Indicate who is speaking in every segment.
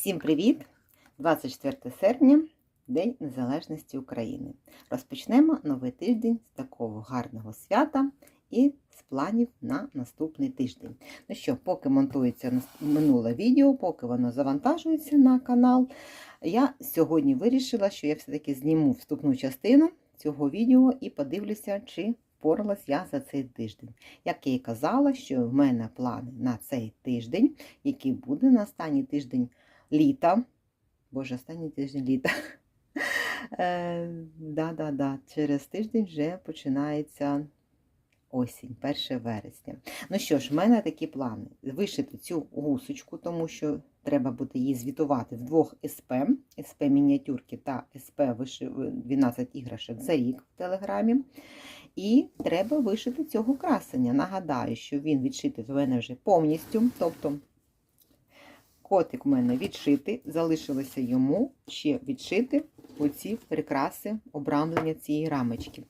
Speaker 1: Всім привіт! 24 серпня, День Незалежності України. Розпочнемо новий тиждень з такого гарного свята і з планів на наступний тиждень. Ну що, поки монтується минуле відео, поки воно завантажується на канал, я сьогодні вирішила, що я все-таки зніму вступну частину цього відео і подивлюся, чи впоралась я за цей тиждень. Як я і казала, що в мене плани на цей тиждень, який буде на останній тиждень літа. Боже, останній тиждень літа. Е, да, да, да. Через тиждень вже починається осінь, 1 вересня. Ну що ж, в мене такі плани: вишити цю гусочку, тому що треба буде її звітувати в двох СП: СП мініатюрки та СП 12 іграшок за рік в телеграмі. І треба вишити цього красення. Нагадаю, що він відшитий в мене вже повністю. Тобто котик у мене відшитий, залишилося йому ще відшити оці прикраси обрамлення цієї рамочки.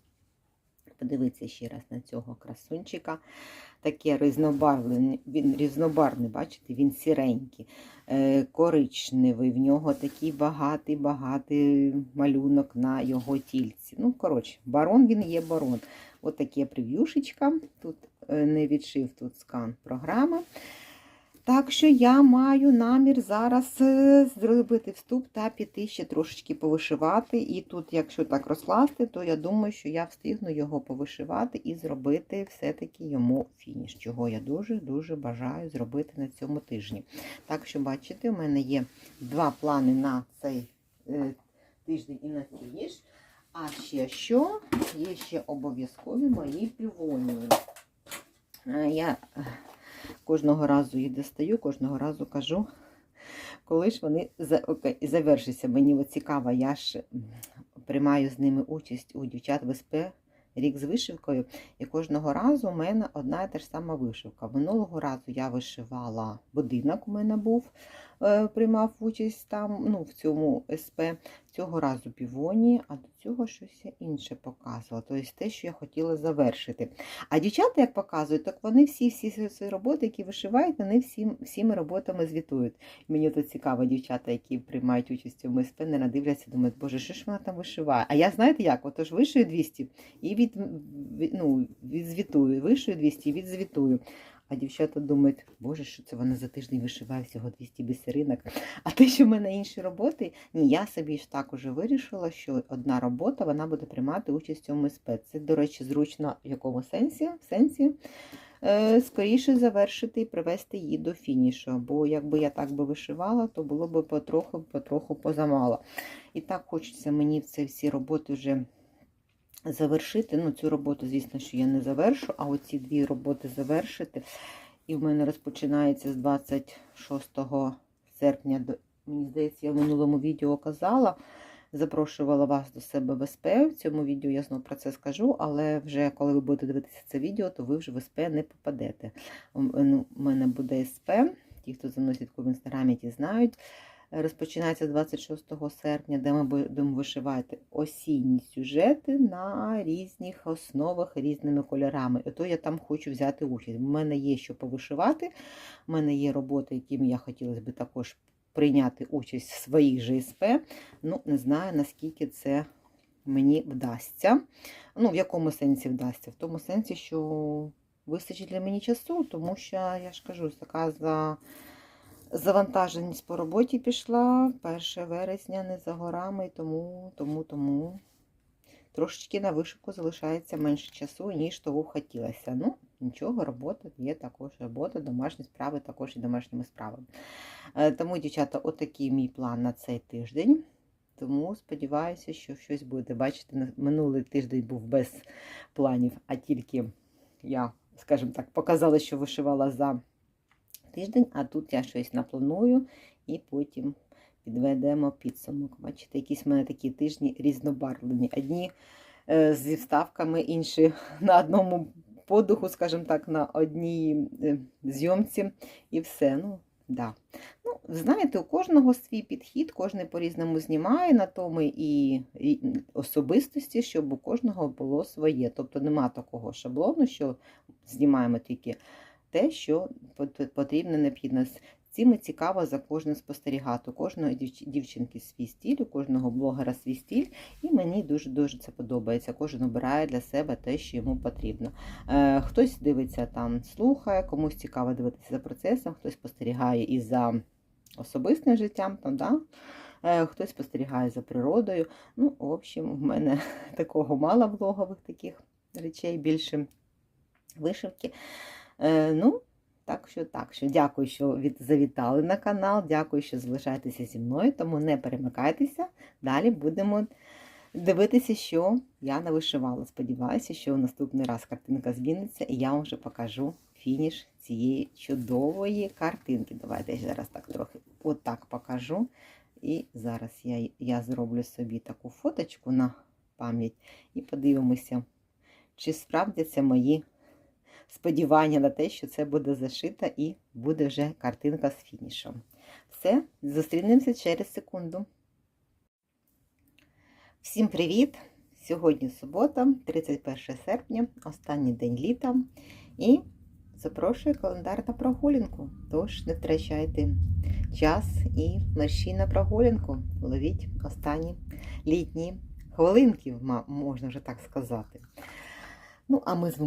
Speaker 1: Подивіться ще раз на цього красунчика. Таке різнобарвлене, він різнобарвний, бачите, він сіренький, е, коричневий, в нього такий багатий-багатий малюнок на його тільці. Ну, коротше, барон він є барон. От таке прев'юшечка. Тут е, не відшив, тут скан програми. Так що я маю намір зараз е, зробити вступ та піти ще трошечки повишивати. І тут, якщо так розкласти, то я думаю, що я встигну його повишивати і зробити все-таки йому фініш, чого я дуже-дуже бажаю зробити на цьому тижні. Так що, бачите, у мене є два плани на цей е, тиждень і на фініш. А ще що? Є ще обов'язкові мої півонії. Е, Я кожного разу їх достаю, кожного разу кажу, коли ж вони за- завершаться. Мені цікаво, я ж приймаю з ними участь у дівчат в рік з вишивкою, і кожного разу у мене одна і та ж сама вишивка. Минулого разу я вишивала будинок, у мене був, приймав участь там, ну, в цьому СП. Цього разу півоні, а до цього щось інше показувала. Тобто те, що я хотіла завершити. А дівчата, як показують, так вони всі всі свої роботи, які вишивають, вони всім, всіми роботами звітують. Мені то цікаво, дівчата, які приймають участь у цьому СП, не дивляться, думають, боже, що ж вона там вишиває? А я знаєте як? Отож вишию 200 і від, ну, відзвітую, вишию 200 і відзвітую. А дівчата думають, боже, що це вона за тиждень вишиває всього 200 бісеринок. А те, що в мене інші роботи, ні, я собі ж так уже вирішила, що одна робота вона буде приймати участь у цьому СП. Це, до речі, зручно в якому сенсі? В сенсі е, скоріше завершити і привести її до фінішу. Бо якби я так би вишивала, то було б потроху, потроху позамало. І так хочеться мені це всі роботи вже завершити. Ну, цю роботу, звісно, що я не завершу, а оці дві роботи завершити. І в мене розпочинається з 26 серпня. до- Мені здається, я в минулому відео казала. Запрошувала вас до себе в СП. В цьому відео я знову про це скажу, але вже коли ви будете дивитися це відео, то ви вже в СП не попадете. У мене буде СП. Ті, хто за в інстаграмі, ті знають. Розпочинається з 26 серпня, де ми будемо вишивати осінні сюжети на різних основах різними кольорами. І то я там хочу взяти участь. У мене є що повишивати, у мене є роботи, якими я хотілося б також прийняти участь в своїх же СП. Ну, не знаю, наскільки це мені вдасться. Ну, в якому сенсі вдасться? В тому сенсі, що вистачить для мені часу, тому що, я ж кажу, така за завантаженість по роботі пішла. 1 вересня не за горами, тому, тому, тому трошечки на вишивку залишається менше часу, ніж того хотілося. Ну, нічого, робота є також робота, домашні справи також і домашніми справами. Е, Тому, дівчата, отакий мій план на цей тиждень. Тому сподіваюся, що щось буде. Бачите, минулий тиждень був без планів, а тільки я, скажімо так, показала, що вишивала за тиждень, а тут я щось напланую і потім підведемо підсумок. Бачите, якісь в мене такі тижні різнобарвлені. Одні е, зі вставками, інші на одному подуху, скажімо так, на одній е, зйомці і все. Ну, да. Ну, знаєте, у кожного свій підхід, кожен по-різному знімає на тому і, особистості, щоб у кожного було своє. Тобто нема такого шаблону, що знімаємо тільки те, що потрібно необхідно. Цим цікаво за кожним спостерігати. У кожної дівчинки свій стиль, у кожного блогера свій стиль, і мені дуже-дуже це подобається. Кожен обирає для себе те, що йому потрібно. Е, Хтось дивиться там, слухає, комусь цікаво дивитися за процесом, хтось спостерігає і за особистим життям, там, да? Е, хтось спостерігає за природою. Ну, в общем, у мене такого мало блогових таких речей, більше вишивки. Е, ну, так що так, що дякую, що від, завітали на канал. Дякую, що залишаєтеся зі мною, тому не перемикайтеся. Далі будемо дивитися, що я навишивала. Сподіваюся, що в наступний раз картинка зміниться, і я вам вже покажу фініш цієї чудової картинки. Давайте я зараз так трохи отак покажу. І зараз я, я зроблю собі таку фоточку на пам'ять і подивимося, чи справдяться мої сподівання на те, що це буде зашито і буде вже картинка з фінішом. Все, зустрінемося через секунду. Всім привіт! Сьогодні субота, 31 серпня, останній день літа. І запрошую календар на прогулянку. Тож не втрачайте час і мерщій на прогулянку. Ловіть останні літні хвилинки, можна вже так сказати. Ну, а ми з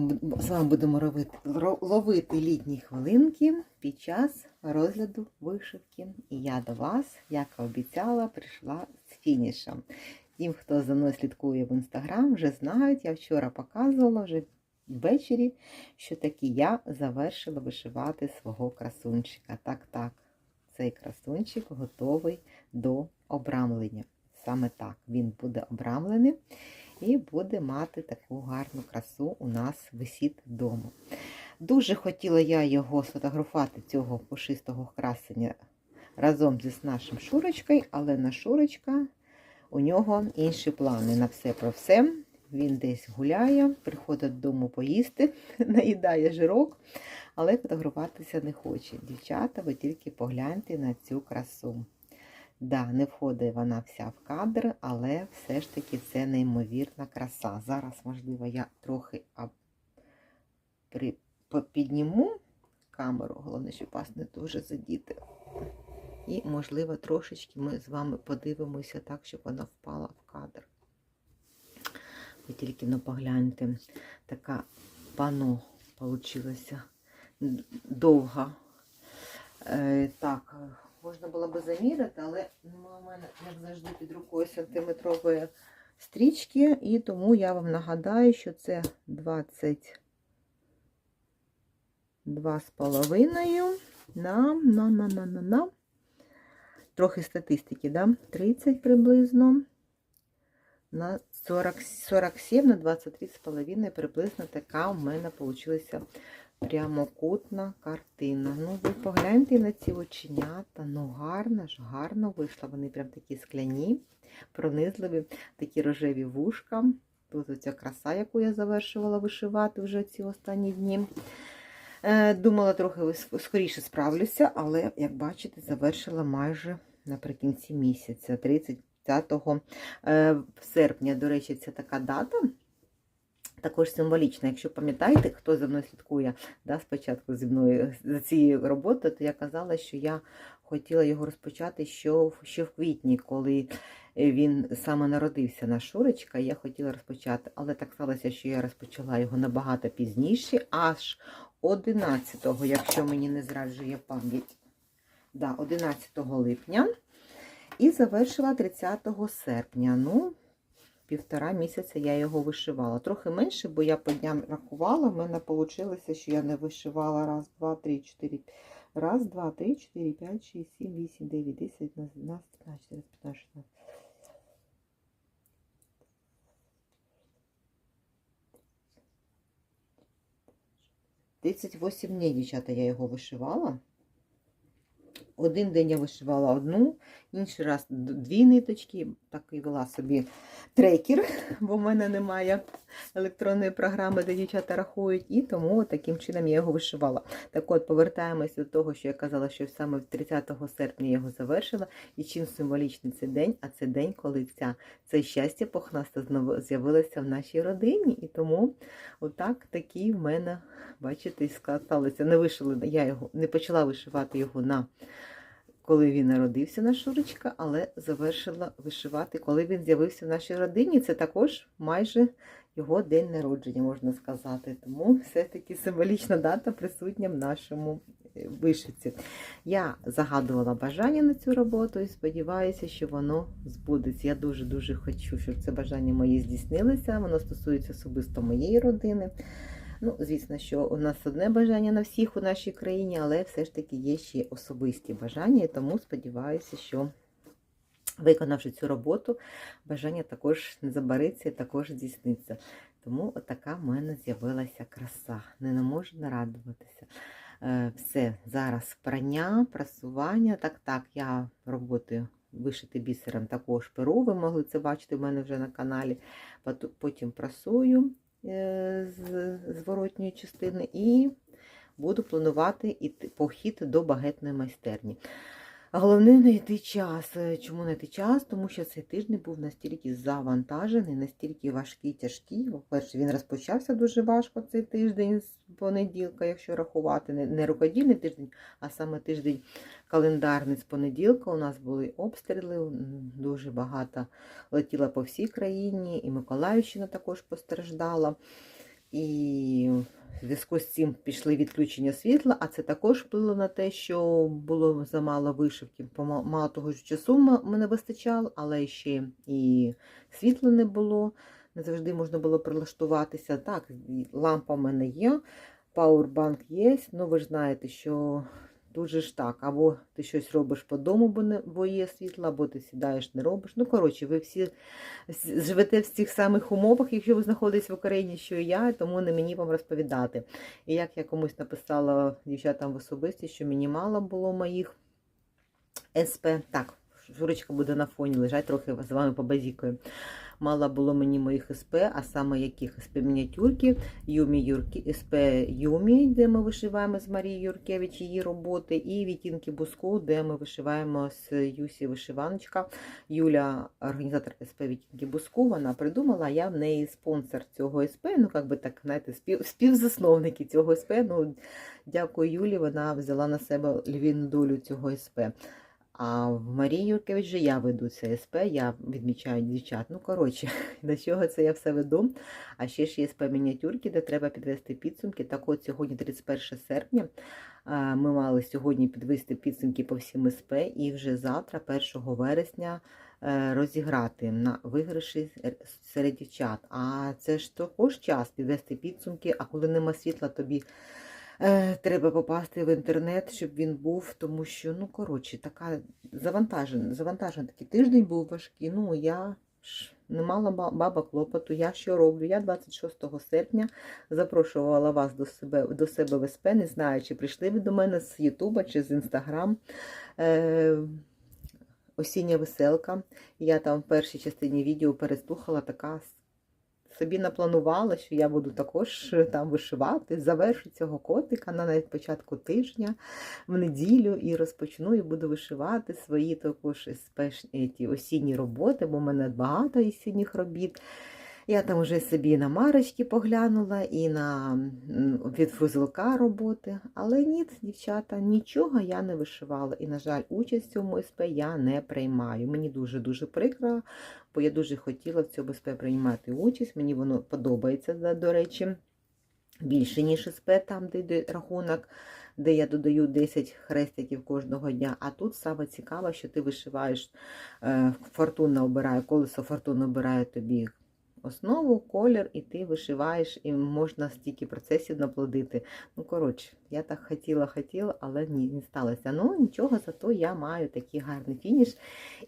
Speaker 1: вами, будемо робити, ловити літні хвилинки під час розгляду вишивки. І я до вас, як і обіцяла, прийшла з фінішем. Тим, хто за мною слідкує в інстаграм, вже знають, я вчора показувала вже ввечері, що таки я завершила вишивати свого красунчика. Так, так, цей красунчик готовий до обрамлення. Саме так він буде обрамлений і буде мати таку гарну красу у нас висіти вдома. Дуже хотіла я його сфотографувати, цього пушистого красення разом зі нашим Шурочкою, але на Шурочка у нього інші плани на все про все. Він десь гуляє, приходить додому поїсти, наїдає жирок, але фотографуватися не хоче. Дівчата, ви тільки погляньте на цю красу. Да, не входить вона вся в кадр, але все ж таки це неймовірна краса. Зараз, можливо, я трохи при... підніму камеру, головне, щоб вас не дуже задіти. І, можливо, трошечки ми з вами подивимося так, щоб вона впала в кадр. Ви тільки ну, погляньте, така пано д- довга. Е, так, можна було би заміряти, але нема у мене, як завжди, під рукою сантиметрової стрічки, і тому я вам нагадаю, що це 22 з половиною на, на, на, на, на, на. Трохи статистики, да? 30 приблизно на 40, 47 на 23 з половиною приблизно така у мене вийшла прямокутна картина. Ну, ви погляньте на ці оченята. Ну, гарно ж, гарно вийшло. Вони прям такі скляні, пронизливі, такі рожеві вушка. Тут оця краса, яку я завершувала вишивати вже ці останні дні. Е, Думала, трохи скоріше справлюся, але, як бачите, завершила майже наприкінці місяця, 30 е, серпня. До речі, це така дата. Також символічна. Якщо пам'ятаєте, хто за мною слідкує да, спочатку зі мною за цією роботою, то я казала, що я хотіла його розпочати ще ще в квітні, коли він саме народився на Шурочка. Я хотіла розпочати, але так сталося, що я розпочала його набагато пізніше, аж 11-го, якщо мені не зраджує пам'ять. Да, 11 липня. І завершила 30 серпня. Ну, півтора місяця я його вишивала. Трохи менше, бо я по дням рахувала. В мене вийшло, що я не вишивала раз, два, три, чотири. Раз, два, три, чотири, п'ять, шість, сім, вісім, дев'ять, десять, одинадцять, п'ятнадцять, п'ятнадцять, шістнадцять. Тридцять восім днів, дівчата, я його вишивала. Один день я вишивала одну, інший раз дві ниточки. Так і вела собі трекер, бо в мене немає електронної програми, де дівчата рахують, і тому таким чином я його вишивала. Так от, повертаємось до того, що я казала, що саме 30 серпня я його завершила. І чим символічний цей день, а це день, коли ця, це щастя похнасте знову з'явилося в нашій родині. І тому отак такі в мене, бачите, і сталося. Не вишила, я його не почала вишивати його на коли він народився, наш Шурочка, але завершила вишивати, коли він з'явився в нашій родині. Це також майже його день народження, можна сказати. Тому все-таки символічна дата присутня в нашому е, вишивці. Я загадувала бажання на цю роботу і сподіваюся, що воно збудеться. Я дуже-дуже хочу, щоб це бажання моє здійснилося. Воно стосується особисто моєї родини. Ну, звісно, що у нас одне бажання на всіх у нашій країні, але все ж таки є ще особисті бажання, тому сподіваюся, що виконавши цю роботу, бажання також не забариться і також здійсниться. Тому отака в мене з'явилася краса. Не, можу нарадуватися. Е, Все, зараз прання, прасування. Так, так, я роботою вишити бісером також перу. Ви могли це бачити в мене вже на каналі. Потім прасую з зворотньої частини і буду планувати іти- похід до багетної майстерні. Головне знайти час. Е, Чому знайти час? Тому що цей тиждень був настільки завантажений, настільки важкий, тяжкий. По-перше, він розпочався дуже важко цей тиждень з понеділка, якщо рахувати, не рукодільний тиждень, а саме тиждень календарний з понеділка. У нас були обстріли, дуже багато летіло по всій країні, і Миколаївщина також постраждала. І в зв'язку з цим пішли відключення світла, а це також вплинуло на те, що було замало вишивки. Мало того ж часу мене вистачало, але ще і світла не було. Не завжди можна було прилаштуватися. Так, лампа в мене є, пауербанк є. Ну ви ж знаєте, що дуже ж так. Або ти щось робиш по дому, бо не бо є світло, або ти сідаєш, не робиш. Ну, коротше, ви всі живете в цих самих умовах, якщо ви знаходитесь в Україні, що і я, тому не мені вам розповідати. І як я комусь написала дівчатам в особисті, що мені мало було моїх СП. Так, Журочка буде на фоні лежать, трохи з вами побазікою. Мало було мені моїх СП, а саме яких СП мініатюрки, Юмі Юрки, СП Юмі, де ми вишиваємо з Марією Юркевич її роботи, і відтінки Буску, де ми вишиваємо з Юсі Вишиваночка. Юля, організатор СП відтінки Буску, вона придумала, я в неї спонсор цього СП. Ну, як би так, знаєте, спів, співзасновники цього СП. Ну, дякую Юлі, вона взяла на себе львівну долю цього СП. А в Марії Юркевич же я веду це СП, я відмічаю дівчат. Ну, коротше, до чого це я все веду. А ще ж є СП мініатюрки, де треба підвести підсумки. Так от сьогодні 31 серпня. Ми мали сьогодні підвести підсумки по всім СП і вже завтра, 1 вересня, е, розіграти на виграші серед дівчат. А це ж також час підвести підсумки, а коли нема світла, тобі Треба попасти в інтернет, щоб він був, тому що, ну, коротше, така завантажена, завантажений такий тиждень був важкий. Ну, я ж не мала баба клопоту. Я що роблю? Я 26 серпня запрошувала вас до себе, до себе в СП, не знаю, чи прийшли ви до мене з Ютуба чи з Інстаграм. Е, Осіння веселка. Я там в першій частині відео переслухала така собі напланувала, що я буду також е, там вишивати, завершу цього котика на навіть початку тижня в неділю і розпочну і буду вишивати свої також спешні ті осінні роботи, бо в мене багато осінніх робіт. Я там вже собі на марочки поглянула і на від фрузелка роботи. Але ні, дівчата, нічого я не вишивала. І, на жаль, участь в цьому СП я не приймаю. Мені дуже-дуже прикро, бо я дуже хотіла в цьому СП приймати участь. Мені воно подобається, до речі, більше, ніж СП, там, де йде рахунок, де я додаю 10 хрестиків кожного дня. А тут саме цікаво, що ти вишиваєш, е, фортуна обирає, колесо фортуна обирає тобі основу, колір, і ти вишиваєш, і можна стільки процесів наплодити. Ну, коротше, я так хотіла, хотіла, але ні, не сталося. Ну, нічого, зато я маю такий гарний фініш,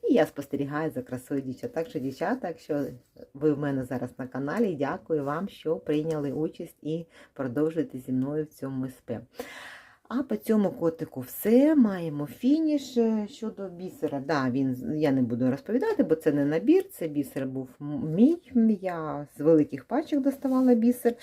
Speaker 1: і я спостерігаю за красою дівчат. Так що, дівчата, якщо ви в мене зараз на каналі, дякую вам, що прийняли участь і продовжуєте зі мною в цьому СП. А по цьому котику все. Маємо фініш Е, щодо бісера. Да, він, я не буду розповідати, бо це не набір, це бісер був мій. Я з великих пачок доставала бісер.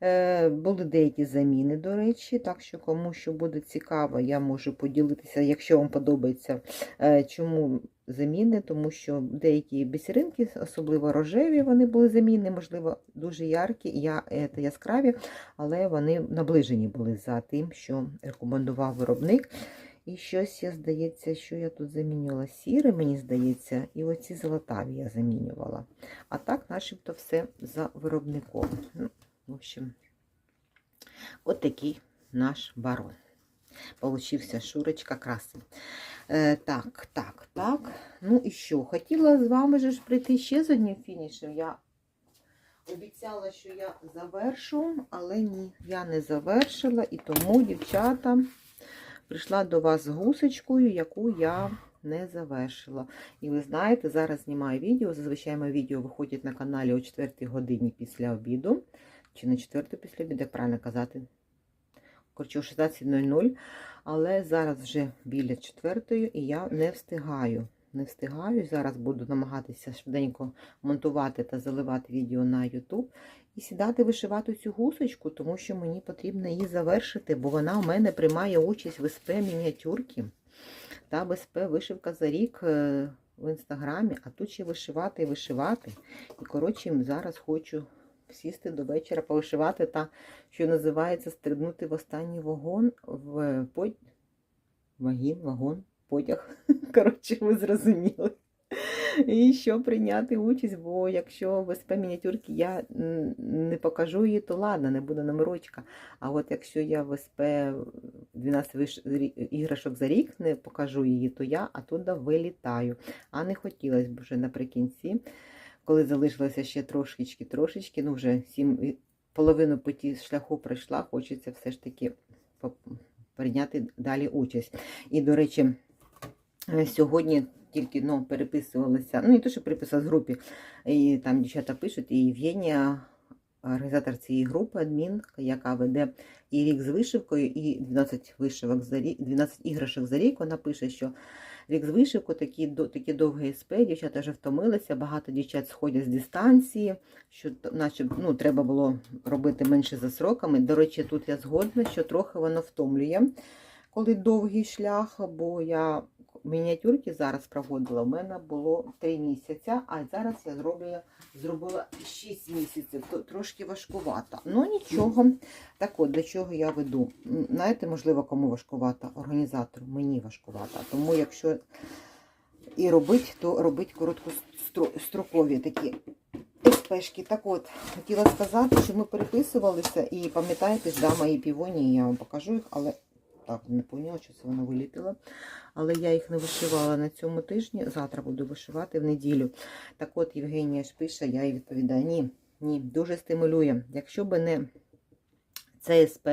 Speaker 1: Е, були деякі заміни, до речі, так що кому що буде цікаво, я можу поділитися, якщо вам подобається, е, чому заміни, тому що деякі бісеринки, особливо рожеві, вони були заміни, можливо, дуже яркі, я, е, та яскраві, але вони наближені були за тим, що рекомендував виробник. І щось, я здається, що я тут замінювала сіре, мені здається, і оці золотаві я замінювала. А так, начебто, все за виробником. В общем, от такий наш барон. Получився Шурочка красень. Е, так, так, так. Ну і що? Хотіла з вами же прийти ще з одним фінішем. Я обіцяла, що я завершу, але ні, я не завершила. І тому, дівчата, прийшла до вас з гусечкою, яку я не завершила. І ви знаєте, зараз знімаю відео. Зазвичай моє відео виходять на каналі о 4 годині після обіду. Чи на 4 після обіду, як правильно казати? Коротше, о 16.00. Але зараз вже біля 4 і я не встигаю. Не встигаю. Зараз буду намагатися швиденько монтувати та заливати відео на YouTube. І сідати вишивати цю гусочку, тому що мені потрібно її завершити, бо вона у мене приймає участь в СП мініатюрки та в СП вишивка за рік е, в інстаграмі, а тут ще вишивати і вишивати. І коротше, зараз хочу сісти до вечора, повишивати та, що називається, стрибнути в останній вагон в под... вагін, вагон, потяг. Коротше, ви зрозуміли. І що прийняти участь, бо якщо СП мініатюрки я не покажу її, то ладно, не буде номерочка. А от якщо я в СП 12 виш... іграшок за рік не покажу її, то я оттуда вилітаю. А не хотілося б вже наприкінці, коли залишилося ще трошечки, трошечки, ну вже сім, половину путі шляху пройшла, хочеться все ж таки прийняти далі участь. І, до речі, е, сьогодні тільки ну, переписувалися, ну не то, що переписувалася в групі, і там дівчата пишуть, і Євгенія, організатор цієї групи, адмін, яка веде і рік з вишивкою, і 12 вишивок за рік, 12 іграшок за рік. Вона пише, що рік з вишивку, такі, такі довгі СП, дівчата вже втомилися, багато дівчат сходять з дистанції, що наче ну, треба було робити менше за сроками. До речі, тут я згодна, що трохи воно втомлює, коли довгий шлях, бо я мініатюрки зараз проводила, у мене було 3 місяці, а зараз я зроблю, зробила 6 місяців, то трошки важкувато. Ну нічого. Так от, для чого я веду? Знаєте, можливо, кому важкувато? Організатору, мені важкувато. Тому якщо і робить, то робить короткострокові такі СПшки. Так от, хотіла сказати, що ми переписувалися і пам'ятаєте, да, мої півоні, я вам покажу їх, але так, не поняла, що це воно вилітіло. Але я їх не вишивала на цьому тижні. Завтра буду вишивати в неділю. Так от Євгенія ж пише, я їй відповідаю: ні, ні, дуже стимулює. Якщо би не ЦСП,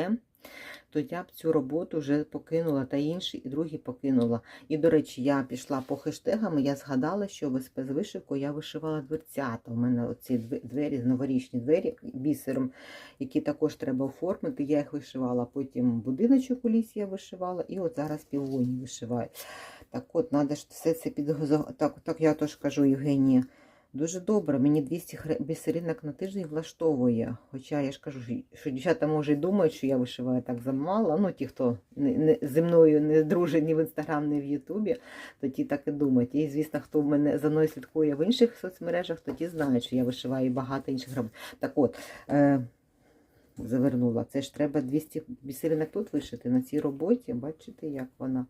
Speaker 1: то я б цю роботу вже покинула, та інші і другі покинула. І, до речі, я пішла по хештегам, і я згадала, що в СП з вишивкою я вишивала дверцята. У мене оці двері, новорічні двері бісером, які також треба оформити. Я їх вишивала, потім будиночок у лісі я вишивала, і от зараз півоні вишиваю. Так от, треба ж все це під... Так, так я теж кажу, Євгенія. Дуже добре, мені 200 хре- бісеринок на тиждень влаштовує. Хоча я ж кажу, що- дівчата може й думають, що я вишиваю так замало. Ну, ті, хто не, не, зі мною не дружить ні в інстаграм, ні в Ютубі, то ті так і думають. І, звісно, хто в мене за мною слідкує в інших соцмережах, то ті знають, що я вишиваю і багато інших робот. Так от, е, завернула. Це ж треба 200 бісеринок тут вишити на цій роботі. Бачите, як вона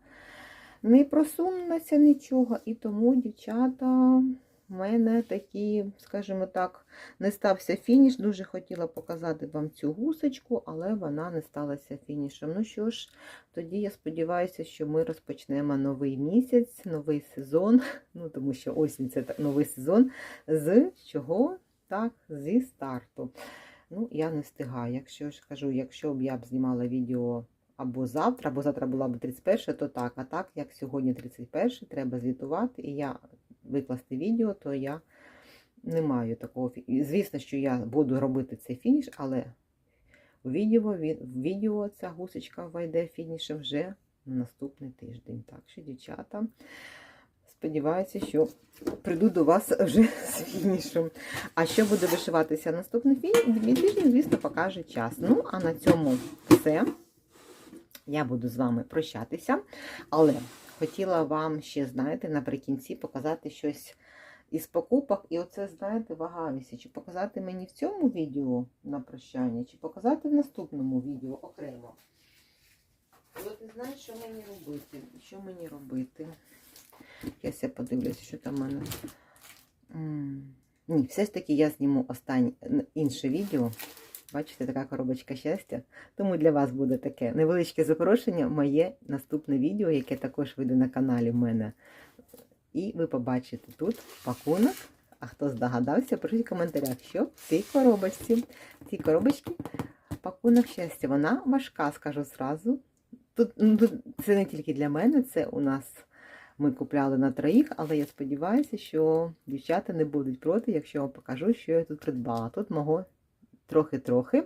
Speaker 1: не просунулася нічого. І тому, дівчата, в мене такі, скажімо так, не стався фініш. Дуже хотіла показати вам цю гусочку, але вона не сталася фінішем. Ну що ж, тоді я сподіваюся, що ми розпочнемо новий місяць, новий сезон. Ну, тому що осінь це новий сезон. З чого? Так, зі старту. Ну, я не встигаю. Якщо ж кажу, якщо б я б знімала відео або завтра, або завтра була б 31, то так. А так, як сьогодні 31, треба звітувати, і я викласти відео, то я не маю такого Звісно, що я буду робити цей фініш, але у відео. В відео ця гусечка вийде фінішем вже на наступний тиждень. Так що, дівчата, сподіваюся, що прийду до вас вже з фінішем. А що буде вишиватися наступний тиждень, звісно, покаже час. Ну, а на цьому все. Я буду з вами прощатися, але хотіла вам ще, знаєте, наприкінці показати щось із покупок. І оце, знаєте, вагаюся, чи показати мені в цьому відео на прощання, чи показати в наступному відео окремо. І от не знаю, що мені робити. Що мені робити? Я ся подивлюся, що там в мене. Ні, все ж таки я зніму останнє інше відео. Бачите, така коробочка щастя. Тому для вас буде таке невеличке запрошення, моє наступне відео, яке також вийде на каналі в мене. І ви побачите тут пакунок. А хто здогадався, пишіть в коментарях, що в цій коробочці. В цій коробочці пакунок щастя. Вона важка, скажу зразу. Тут, ну, це не тільки для мене, це у нас ми купляли на троїх, але я сподіваюся, що дівчата не будуть проти, якщо я вам покажу, що я тут придбала. Тут мого трохи-трохи,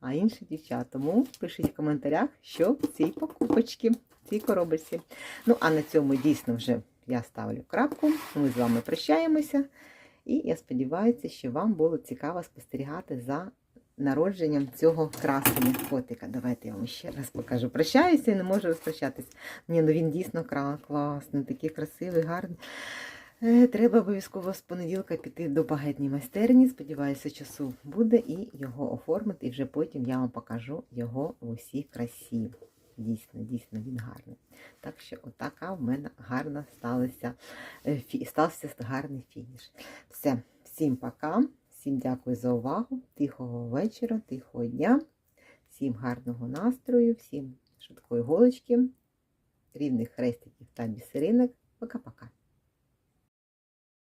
Speaker 1: а інші дівчата. Тому пишіть в коментарях, що в цій покупочці, в цій коробочці. Ну, а на цьому дійсно вже я ставлю крапку. Ми з вами прощаємося. І я сподіваюся, що вам було цікаво спостерігати за народженням цього красення котика. Давайте я вам ще раз покажу. Прощаюся і не можу розпрощатись. Ні, ну він дійсно кра- класний, такий красивий, гарний. Е, Треба обов'язково з понеділка піти до багетній майстерні. Сподіваюся, часу буде і його оформити. І вже потім я вам покажу його в усій красі. Дійсно, дійсно, він гарний. Так що, отака в мене гарна сталася, е, стався гарний фініш. Все, всім пока, всім дякую за увагу. Тихого вечора, тихого дня, всім гарного настрою, всім швидкої голочки, рівних хрестиків та бісеринок. Пока-пока.